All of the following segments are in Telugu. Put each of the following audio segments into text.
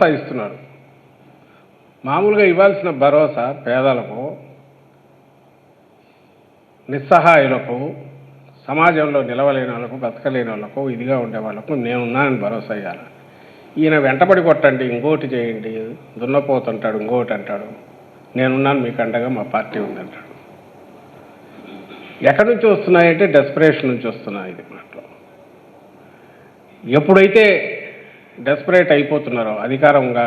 భరోసా మామూలుగా ఇవ్వాల్సిన భరోసా పేదలకు నిస్సహాయులకు సమాజంలో నిలవలేని వాళ్ళకు బతకలేని వాళ్ళకు ఇదిగా ఉండే వాళ్ళకు నేనున్నానని భరోసా ఇవ్వాలి ఈయన వెంటబడి కొట్టండి ఇంకోటి చేయండి దున్నపోతుంటాడు ఇంకోటి అంటాడు. నేనున్నాను మీకు అండగా మా పార్టీ ఉందంటాడు ఎక్కడి నుంచి వస్తున్నాయంటే డెస్పరేషన్ నుంచి వస్తున్నాయి ఇది మాటలు. ఎప్పుడైతే డెస్పరేట్ అయిపోతున్నారు. అధికారంగా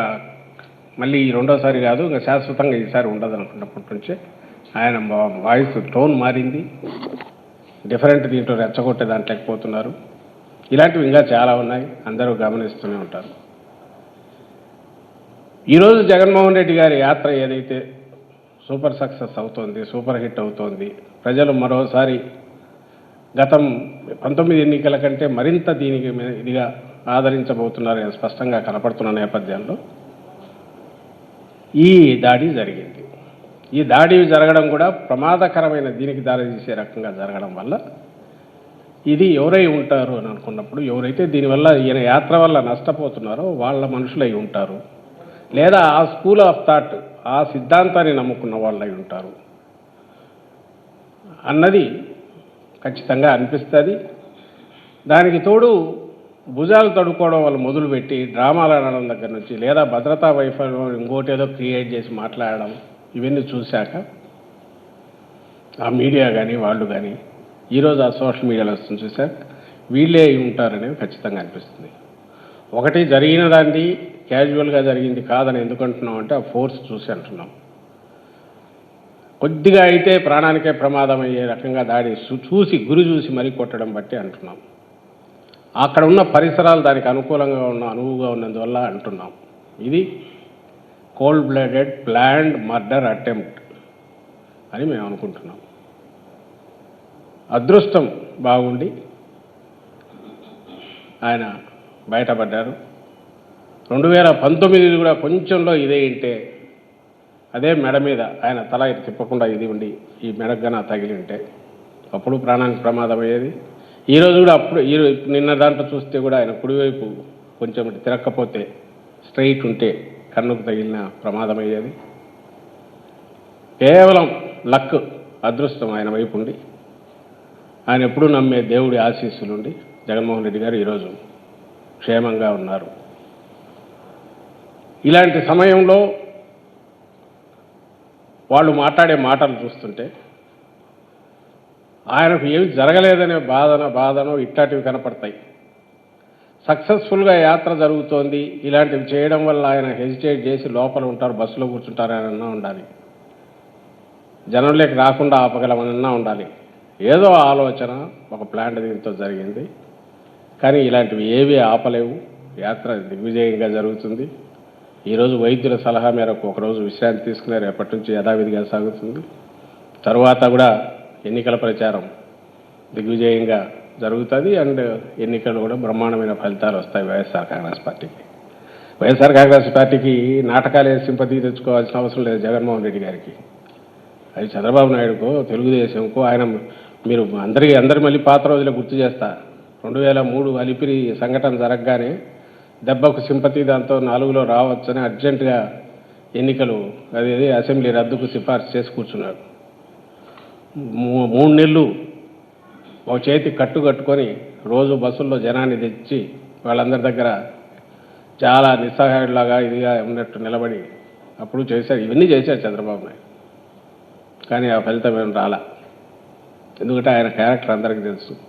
మళ్ళీ ఈ రెండోసారి కాదు ఇంకా శాశ్వతంగా ఈసారి ఉండదు అనుకున్నప్పటి నుంచి ఆయన వాయిస్ టోన్ మారింది. డిఫరెంట్ దీంట్లో రెచ్చగొట్టే దాంట్లోకి పోతున్నారు ఇలాంటివి ఇంకా చాలా ఉన్నాయి. అందరూ గమనిస్తూనే ఉంటారు. ఈరోజు జగన్మోహన్ రెడ్డి గారి యాత్ర ఏదైతే సూపర్ సక్సెస్ అవుతోంది సూపర్ హిట్ అవుతోంది ప్రజలు మరోసారి గతం పంతొమ్మిది ఎన్నికల కంటే మరింత దీనికి ఇదిగా ఆదరించబోతున్నారు స్పష్టంగా కనపడుతున్న నేపథ్యంలో ఈ దాడి జరిగింది. ఈ దాడి జరగడం కూడా ప్రమాదకరమైన దీనికి దారితీసే రకంగా జరగడం వల్ల ఇది ఎవరై ఉంటారు అని అనుకున్నప్పుడు ఎవరైతే దీనివల్ల ఈయన యాత్ర వల్ల నష్టపోతున్నారో వాళ్ళ మనుషులై ఉంటారు. లేదా ఆ స్కూల్ ఆఫ్ థాట్ ఆ సిద్ధాంతాన్ని నమ్ముకున్న వాళ్ళై ఉంటారు. అన్నది ఖచ్చితంగా అనిపిస్తుంది. దానికి తోడు భుజాలు తడుకోవడం వల్ల మొదలుపెట్టి డ్రామాలు ఆడడం దగ్గర నుంచి లేదా భద్రతా వైఫల్యం ఇంకోటేదో క్రియేట్ చేసి మాట్లాడడం ఇవన్నీ చూశాక ఆ మీడియా కానీ వాళ్ళు కానీ ఈరోజు ఆ సోషల్ మీడియాలో వస్తుంది చూశాక వీళ్ళే అయి ఉంటారనేది ఖచ్చితంగా అనిపిస్తుంది. ఒకటి జరిగిన దాన్ని క్యాజువల్గా జరిగింది కాదని ఎందుకంటున్నాం అంటే ఆ ఫోర్స్ చూసి అంటున్నాం. కొద్దిగా అయితే ప్రాణానికే ప్రమాదం అయ్యే రకంగా దాడి చూసి గురి చూసి మరీ కొట్టడం బట్టి అంటున్నాం. అక్కడ ఉన్న పరిసరాలు దానికి అనుకూలంగా ఉన్న అనువుగా ఉన్నందువల్ల అంటున్నాం. ఇది cold blooded planned murder attempt అని మేము అనుకుంటున్నాం. అదృష్టం బాగుండి ఆయన బయటపడ్డారు. రెండు వేల పంతొమ్మిది కూడా కొంచెంలో ఇదే ఇంటే అదే మెడ మీద ఆయన తల తిప్పకుండా ఇది ఉండి ఈ మెడగన తగిలి ఉంటే అప్పుడు ప్రాణానికి ప్రమాదం అయ్యేది ఈరోజు కూడా అప్పుడు ఈ నిన్న దాంట్లో చూస్తే కూడా ఆయన కుడివైపు కొంచెం తిరక్కపోతే స్ట్రైట్ ఉంటే కన్నుకు తగిలిన ప్రమాదం అయ్యేది కేవలం లక్ అదృష్టం ఆయన వైపు ఉండి ఆయన ఎప్పుడూ నమ్మే దేవుడి ఆశీస్సులుండి జగన్మోహన్ రెడ్డి గారు ఈరోజు క్షేమంగా ఉన్నారు. ఇలాంటి సమయంలో వాళ్ళు మాట్లాడే మాటలు చూస్తుంటే ఆయనకు ఏమి జరగలేదనే బాధన బాధనో ఇట్లాంటివి కనపడతాయి. సక్సెస్ఫుల్గా యాత్ర జరుగుతోంది. ఇలాంటివి చేయడం వల్ల ఆయన హెజిటేట్ చేసి లోపల ఉంటారు బస్సులో కూర్చుంటారు కూర్చుంటారనన్నా ఉండాలి. జనంలోకి రాకుండా ఆపగలమనన్నా ఉండాలి. ఏదో ఆలోచన ఒక ప్లాంట్ దీంతో జరిగింది. కానీ ఇలాంటివి ఏవి ఆపలేవు. యాత్ర దిగ్విజయంగా జరుగుతుంది. ఈరోజు వైద్యుల సలహా మేరకు ఒకరోజు విశ్రాంతి తీసుకునే రేపటి నుంచి యథావిధిగా సాగుతుంది. తరువాత కూడా ఎన్నికల ప్రచారం దిగ్విజయంగా జరుగుతుంది అండ్ ఎన్నికలు కూడా బ్రహ్మాండమైన ఫలితాలు వస్తాయి వైఎస్ఆర్ కాంగ్రెస్ పార్టీకి. వైఎస్ఆర్ కాంగ్రెస్ పార్టీకి నాటకాలే సింపతి తెచ్చుకోవాల్సిన అవసరం లేదు జగన్మోహన్ రెడ్డి గారికి. అది చంద్రబాబు నాయుడుకో తెలుగుదేశంకో ఆయన మీరు అందరికీ అందరి మళ్ళీ పాత రోజులే గుర్తు చేస్తా. రెండు వేల మూడు అలిపిరి సంఘటన జరగగానే దెబ్బకు సింపతి దాంతో నాలుగులో రావచ్చని అర్జెంటుగా ఎన్నికలు అదేది అసెంబ్లీ రద్దుకు సిఫార్సు చేసి కూర్చున్నాడు మూడు నెలలు ఒక చేతి కట్టు కట్టుకొని రోజు బస్సుల్లో జనాన్ని తెచ్చి వాళ్ళందరి దగ్గర చాలా నిస్సహాయులాగా ఇదిగా ఉన్నట్టు నిలబడి అప్పుడు చేశారు. ఇవన్నీ చేశారు చంద్రబాబు నాయుడు. కానీ ఆ ఫలితం ఏం రాలా. ఎందుకంటే ఆయన క్యారెక్టర్ అందరికీ తెలుసు.